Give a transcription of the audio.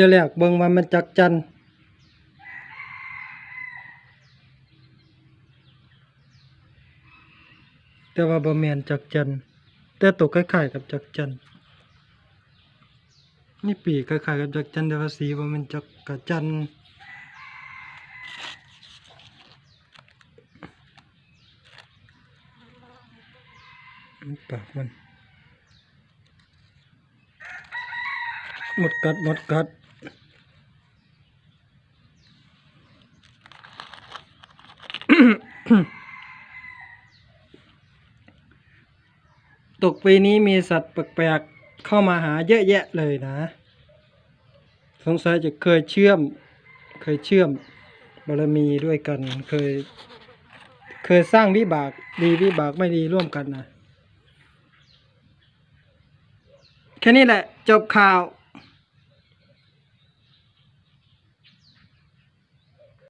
ที่แรกเบิ่งว่ามันจักจันแต่ว่าบ่แม่นจักจันแต่ตกคล้ายๆกับจักจันนี่ปีกคล้ายๆกับจักจันแต่ว่าสีบ่แม่นจักกะจันนี่ปากมันหมดกัดหมดกัด ตกปีนี้มีสัตว์แปลกๆเข้ามาหาเยอะแยะเลยนะ สงสัยจะเคยเชื่อม เคยเชื่อมบารมีด้วยกัน เคย เคยสร้างวิบากดีวิบากไม่ดีร่วมกันนะ แค่นี้แหละ จบข่าว